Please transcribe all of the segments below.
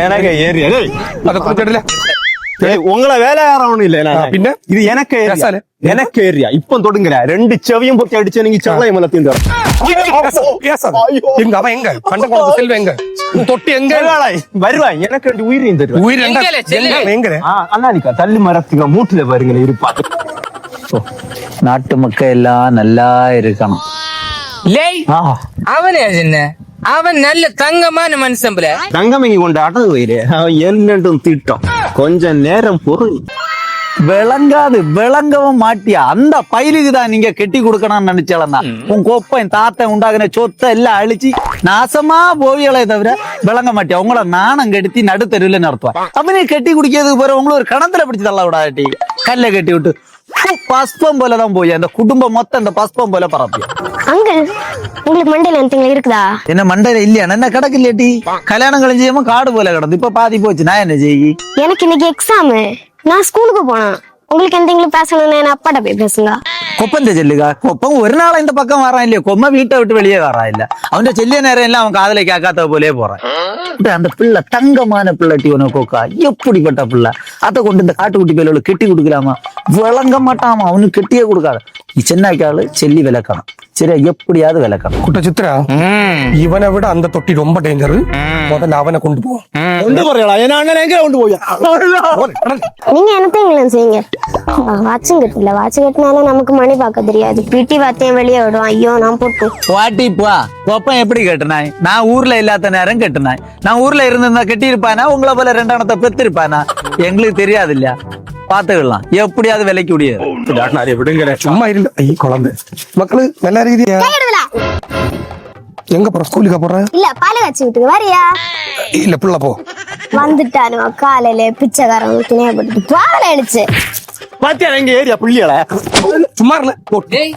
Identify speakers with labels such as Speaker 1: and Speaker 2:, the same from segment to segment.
Speaker 1: எனக்கு ஏரியா டேய்
Speaker 2: அதை
Speaker 1: டேய், உங்களை வேலையாரவணும் இல்ல
Speaker 2: பின்ன?
Speaker 1: இது எனக்கு ஏரியா. எனக்கு ஏரியா. இப்ப தொடுங்கிற ரெண்டு செவியும் பொத்தி அடிச்சு நீங்க செவ்வாய் மேல தீந்து
Speaker 2: எங்க அவன் எங்க? கண்ட குளத்து செல்வம் எங்க? தொட்டி எங்க?
Speaker 1: எனக்கு ரெண்டு உயிரையும்
Speaker 2: உயிர்? எங்க?
Speaker 1: தள்ளி மரத்துக்கு மூட்டுல பாருங்களேன் இருப்பா.
Speaker 3: நாட்டு மக்கள் எல்லாம் நல்லா இருக்கணும்.
Speaker 4: அவனே என்ன? அவன் நல்ல தங்கமான மனுஷன் போல.
Speaker 1: தங்கமங்கி கொண்ட அடகு வயிறு. அவன் என்னட்டும் திட்டம். கொஞ்ச நேரம் பொருள்
Speaker 3: விளங்காது விளங்கவும் மாட்டியா? அந்த பயிலுக்கு தான் நீங்க கெட்டி கொடுக்கணும்னு நினைச்சாலா உன் கொப்பன் தாத்தன் உண்டாகின சொத்தை எல்லாம் அழிச்சு நாசமா போவியலே தவிர விளங்க மாட்டியா? உங்களை நாணம் கெடுத்தி நடுத்தருவில் நடத்துவா அப்ப நீ கெட்டி குடிக்கிறதுக்கு போற உங்களை ஒரு கணத்துல பிடிச்சு தள்ள விடாட்டி கல்ல கட்டி விட்டு. பஸ்பம் போலதான் போய். அந்த குடும்பம் மொத்தம் அந்த பஸ்பம் போல பரப்பியா?
Speaker 5: அங்கிள் உங்களுக்கு மண்டையில எந்த இருக்குதா?
Speaker 3: என்ன மண்டையில இல்லையா? என்ன கிடக்கு இல்லையாட்டி கல்யாணம் கழிஞ்சியமா காடு போல கிடந்து இப்ப பாதி போச்சு. நான் என்ன செய்யி?
Speaker 5: எனக்கு இன்னைக்கு எக்ஸாம் நான் ஸ்கூலுக்கு போனேன். உங்களுக்கு எந்த பேசணும்னு என் அப்பாட்ட போய் பேசுங்க.
Speaker 3: கொப்பந்த செல்லுகா கொப்பம் ஒரு நாள் இந்த பக்கம் வரான் இல்லையா? கொம்ம வீட்டை விட்டு வெளியே வரான் இல்ல. அவன் செல்லிய நேரம் எல்லாம் அவன் காதலை கேட்காத போலே போறான். அந்த பிள்ளை தங்கமான பிள்ளைட்டி உனக்கு கோக்கா. எப்படிப்பட்ட பிள்ளை? அதை கொண்டு இந்த காட்டுக்குட்டி பேரோட கெட்டி கொடுக்கலாமா? விளங்க மாட்டாமா. அவனுக்கு கெட்டியே கொடுக்காத. நீ சின்னாக்காளு செல்லி விளக்கணும். சரியா எப்படியாவது விளக்கணும்
Speaker 2: குட்ட சித்ரா இவனை விட அந்த தொட்டி ரொம்ப டேஞ்சர் முதல்ல அவனை கொண்டு போ
Speaker 1: கொண்டு போறீங்களா என் அண்ணன் எங்க கொண்டு போய்?
Speaker 5: நீங்க என்னத்தையும் செய்யுங்க. வாட்சும் கட்டல. வாட்ச் கட்டினாலும் நமக்கு மணி பார்க்க தெரியாது. பிடி வார்த்தையும் வெளியே விடுவான். ஐயோ நான் போட்டு.
Speaker 3: வாட்டிப்பா கொப்பம் எப்படி கட்டுனாய்? நான் ஊர்ல இல்லாத நேரம் கட்டுனாய். நான் ஊர்ல இருந்திருந்தா கட்டி இருப்பானா உங்களை போல ரெண்டாணத்தை பெத்து இருப்பானா எங்களுக்கு தெரியாது இல்லையா? பாத்துக்கலாம் எப்படியாவது விலைக்கு முடியாது
Speaker 1: விடுங்கிற
Speaker 2: சும்மா இருந்த ஐ குழந்தை. மக்களு நல்லா இருக்குதியா எங்க போற? ஸ்கூலுக்கு போற?
Speaker 5: இல்ல பால காய்ச்சி விட்டுக்கு. வரியா?
Speaker 2: இல்ல புள்ள போ.
Speaker 5: வந்துட்டானுவா காலையில பிச்சைக்காரன் துணையப்பட்டு பாவல அடிச்சு.
Speaker 1: பாத்தியா எங்க ஏரியா புள்ளியல?
Speaker 2: சும்மா இருல
Speaker 4: டேய்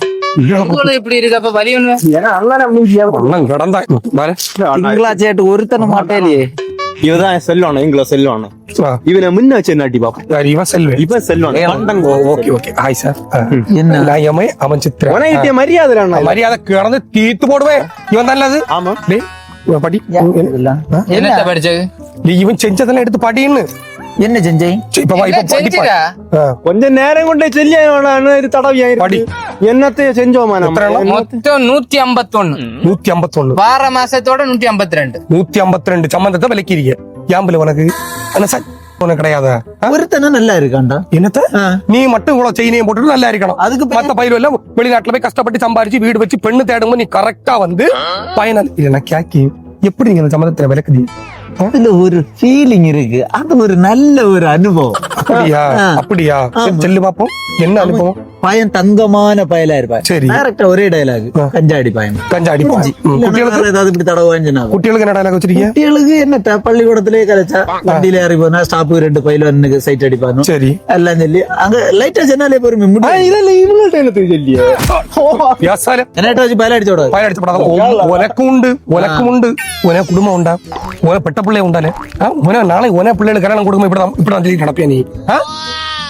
Speaker 4: உங்களுக்கு இப்படி இருக்கு அப்ப வலி ஒண்ணு
Speaker 1: ஏன்னா அண்ணன்
Speaker 2: ஒன்னும் கிடந்தா பாரு
Speaker 3: திங்களா சேட்டு ஒருத்தனை மாட்டேலையே
Speaker 1: இவதான் செல்வானோ எங்களை செல்வானோ
Speaker 2: வா.
Speaker 1: இவனை முன்ன வச்சு நாட்டி பாப்போம்
Speaker 2: யார் இவன் செல்வன்
Speaker 1: இவன் செல்வான் பண்டன்
Speaker 2: ஓகே ஓகே ஹாய் சார்
Speaker 3: என்ன?
Speaker 2: நான் எமை அவன் சித்திரா
Speaker 1: உனக்கிட்ட மரியாதை அண்ணா
Speaker 2: மரியாதை கிடந்து தீத்து போடுவேன் இவன் தான் அது
Speaker 1: ஆமா
Speaker 2: டேய் இவன் படி
Speaker 3: இதெல்லாம்.
Speaker 4: என்னத்த படிச்சது
Speaker 2: டேய், இவன் செஞ்சதெல்லாம் எடுத்து படின்னு
Speaker 3: என்ன செஞ்சை
Speaker 2: சரி, இப்ப வா, இப்ப
Speaker 4: என்ன
Speaker 2: படி
Speaker 4: செஞ்சுடா?
Speaker 2: ஆ.
Speaker 1: கொஞ்ச நேரம் கொண்டே செல்லியா இது தடவியா
Speaker 2: படி.
Speaker 1: என்னத்தையும் செஞ்சோமா நம்ம?
Speaker 4: மொத்தம் நூத்தி ஐம்பத்தொன்னு.
Speaker 2: நூத்தி ஐம்பத்தொன்னு.
Speaker 4: வார மாசத்தோட நூத்தி ஐம்பத்தி ரெண்டு.
Speaker 2: நூத்தி ஐம்பத்தி ரெண்டு சம்பந்தத்தை விளக்கிறீங்க ஏம்புல உனக்கு? உனக்கு கிடையாதா?
Speaker 3: ஒருத்தனை நல்லா இருக்காண்டா
Speaker 2: என்னத்த. நீ மட்டும் இவ்வளவு செயினையும் போட்டு நல்லா இருக்கணும்.
Speaker 3: அதுக்கு
Speaker 2: மத்த பயிர் எல்லாம் வெளிநாட்டுல போய் கஷ்டப்பட்டு சம்பாரிச்சு வீடு வச்சு பெண்ணு தேடும்போது நீ கரெக்டா வந்து பயனால் இல்ல நான் கேக்கி. எப்படி நீங்க இந்த சம்மந்தத்துல விளக்குதீங்க
Speaker 3: அதுல ஒரு ஃபீலிங் இருக்கு. அது ஒரு நல்ல ஒரு அனுபவம்.
Speaker 2: அப்படியா. அப்படியா. செல்லு பாப்போம். என்ன அனுபவம்?
Speaker 3: பையன் தங்கமான பயலா இருப்பான்
Speaker 2: சரி.
Speaker 3: டேரக்டா ஒரே டயலாக் கஞ்சாடி பையன்.
Speaker 2: கஞ்சா அடிப்பான் ம்,
Speaker 3: இல்ல,
Speaker 2: குட்டிகளுக்கு
Speaker 3: ஏதாவது இப்படி தடவான்னு சொன்னாங்க
Speaker 2: குட்டிகளுக்கு என்ன dialogue வச்சிருக்கீங்க?
Speaker 3: குட்டிகளுக்கு என்ன பள்ளிக்கூடத்திலே கலைச்சா வண்டியில ஏறி போனா ஸ்டாப்பு ரெண்டு பயிலுக்கு சைட் அடிப்பானு?
Speaker 2: சரி.
Speaker 3: எல்லாம் சொல்லி அங்க லைட்டா சொன்னாலே பொறுமை?
Speaker 1: இதெல்லாம் இவங்கள்ட்ட என்ன சொல்லியே
Speaker 2: வியாசால
Speaker 3: என்னட்ட வச்சு பயில அடிச்சு விடாது.
Speaker 2: பயன் அடிச்சப்படாத உனக்கும் உண்டு உனக்கும் உண்டு. உன குடும்பம் உண்டா? உன பெட்ட பிள்ளை உண்டானே? ஆ? உன நாளை உன பிள்ளைகளுக்கு கல்யாணம்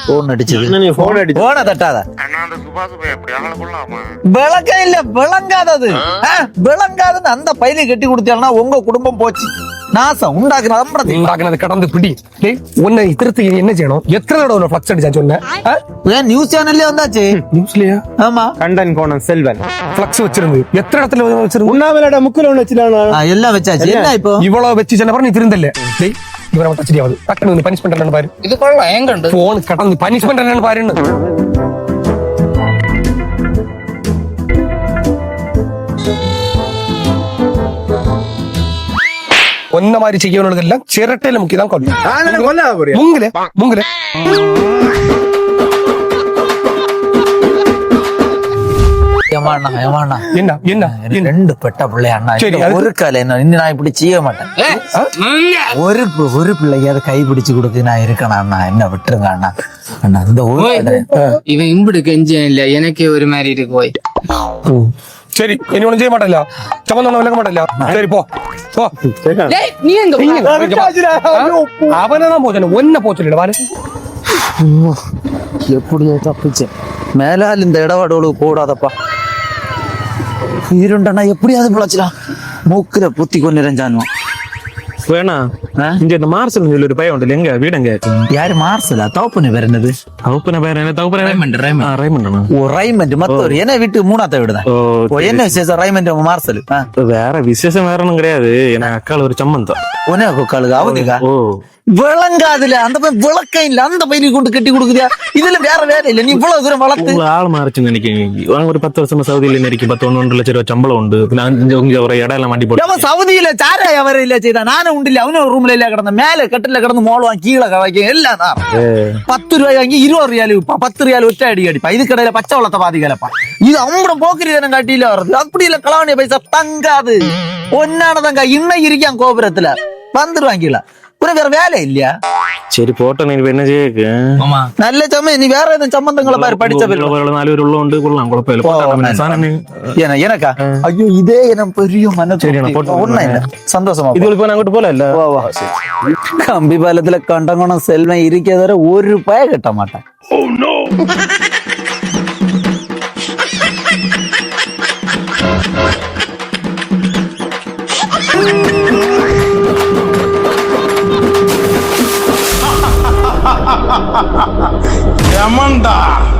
Speaker 3: போன் அடிச்சது.
Speaker 1: நீ போன் அடிச்சு
Speaker 3: போன தட்டாத.
Speaker 6: அண்ணா அந்த சுபாஷ் போய் எப்படி ஆள கொள்ளாமா.
Speaker 3: விளங்க இல்ல விளங்காதது. விளங்காதது. அந்த பயிரை கட்டி கொடுத்தா உங்க குடும்பம் போச்சு. நாசம். உண்டாக்குற நம்புறது
Speaker 2: உண்டாக்குனது கடந்து பிடி. டேய் உன்னை திருத்தி என்ன செய்யணும்? எத்தனை தடவை உன்னை ஃபிளக்ஸ் அடிச்சான்னு சொன்னேன்?
Speaker 3: ஏன் நியூஸ் சேனல்லே வந்தாச்சு?
Speaker 2: நியூஸ்லயா
Speaker 3: ஆமா.
Speaker 1: கண்டன் கோணம் செல்வன்.
Speaker 2: ஃபிளக்ஸ் வச்சிருந்து. எத்தனை இடத்துல வச்சிருந்து?
Speaker 1: உண்ணாவிலோட முக்குல ஒண்ணு வச்சுட்டானா?
Speaker 3: ஆ, எல்லாம் வச்சாச்சு. என்ன? இப்போ?
Speaker 2: இவ்வளவு வச்சு சொன்ன நீ திருந்தல. டேய் இவரை மட்டும் சரியாவது டக்குனு பனிஷ்மெண்ட் என்னன்னு பாரு
Speaker 4: இது கொள்ளலாம் எங்க உண்டு
Speaker 2: போன் கடந்து பனிஷ்மெண்ட் என்னன்னு பாருன்னு ஒன்ன மாதிரி செய்யவனுக்கு எல்லாம் சிரட்டையில முக்கியதான் கொல்லும்
Speaker 1: கொல்ல போறியா
Speaker 2: முங்குல முங்குல
Speaker 3: ஏமாண்ணா ஏமாண்ணா
Speaker 2: என்ன என்ன என்ன?
Speaker 3: ரெண்டு பெட்ட பிள்ளை அண்ணா
Speaker 2: சரி,
Speaker 3: இந்த
Speaker 2: அது-
Speaker 3: ஒரு கால என்ன இன்னும் நான் இப்படி செய்ய மாட்டேன்
Speaker 4: ஏய், ம்.
Speaker 3: ஒரு பி- ஒரு பிள்ளைக்கு கை பிடிச்சு கொடுத்து நான் இருக்கணும் அண்ணா என்ன விட்டுருங்க அண்ணா அண்ணா இந்த ஒரு
Speaker 4: ஓய், இவன் இம்புடு கெஞ்சம் இல்ல எனக்கே ஒரு மாதிரி இருக்கு போய்
Speaker 2: ம். சரி இனி ஒண்ணும் செய்ய மாட்டேன் சம்பந்தம் ஒண்ணும் விளக்க மாட்டேன் சரி போ போ
Speaker 4: டேய், நீ எங்க போன?
Speaker 2: அவனை தான் போச்சு
Speaker 3: இருண்டனா எப்படியாவது பிழைச்சிடலாம் மூக்குல புத்தி கொண்டு நிறைஞ்சானுவான்
Speaker 7: வேணா. இங்க இந்த மார்சல் சொல்லி ஒரு பையன் உண்டு எங்க? வீடு எங்க
Speaker 3: யாரு மார்சலா? தவப்புன பேர்
Speaker 7: என்னது? தவப்புன பேர் என்ன? தவப்பு ரைமண்ட் ரைமண்ட் ரைமண்ட்
Speaker 3: ஓ ரைமண்ட் மத்தவர். என்ன வீட்டு மூணாத்த வீடு
Speaker 7: தான்
Speaker 3: ஓ என்ன விசேஷம்? Raymond Marshall?
Speaker 7: வேற விசேஷம் வேற ஒன்றும் கிடையாது. எனக்கு அக்காள் ஒரு சம்மந்தம்.
Speaker 3: உனே அக்காளுக்கு? அவதிக்கா
Speaker 7: ஓ.
Speaker 3: விளங்காதுல. அந்த பையன் விளக்கம் இல்ல. அந்த பையனை கொண்டு கட்டி கொடுக்குதியா இதுல வேற வேலை இல்ல. நீ இவ்வளவு தூரம் வளர்த்து.
Speaker 7: ஆள் மாறிச்சுன்னு நினைக்கிறேன் ஒரு பத்து வருஷமா சவுதியில நினைக்க பத்து ஒன்று லட்சம் ரூபாய் சம்பளம் உண்டு. ஒரு இடம் எல்லாம் வண்டி போட்டு
Speaker 3: சவுதியில சாரா அவர் இல்ல செய்தா நானும் உண்டு இல்ல அவனும் ரூம் இல்ல கிடந்த மேல கட்டில கிடந்து மோளுவான் கீழே வைக்க எல்லாம் தான் பத்து ரூபாய் வாங்கி இருபது ரூபாய் விற்பான் பத்து ரூபாய் ஒற்றை அடி அடிப்பா இது கடையில பச்சை வளத்தை பாதி கிளப்பா இது அம்படம் போக்குரி தானே காட்டியில வருது அப்படி இல்ல கலவாணிய பைசா தங்காது ஒன்னானதங்க இன்னும் இருக்கான் கோபுரத்துல வந்துருவாங்கல அப்புறம் வேற வேலை இல்லையா?
Speaker 7: சரி போட்டோம் நீ இப்ப என்ன செய்ய
Speaker 3: நல்ல சமயம். நீ வேற எதுவும் சம்பந்தங்களை பாரு படிச்ச பிள்ளை.
Speaker 7: நாலு பேர் உள்ள உண்டு கொள்ளலாம் குழப்பம்
Speaker 3: ஓ,
Speaker 7: இல்லை சாணம்
Speaker 3: ஏன்னா எனக்கா? ஐயோ இதே எனக்கு பெரிய மன
Speaker 7: சரி, நான் போட்டு
Speaker 3: ஒன்னும் இல்ல. சந்தோஷமா போ.
Speaker 7: இது இப்போ நான் அங்கிட்டு போல இல்ல?
Speaker 3: வா, வா. கம்பி பாலத்துல கண்டங்குணம் செல்வன் இருக்கிற ஒரு பய கட்ட மாட்டேன்.
Speaker 8: 야만다?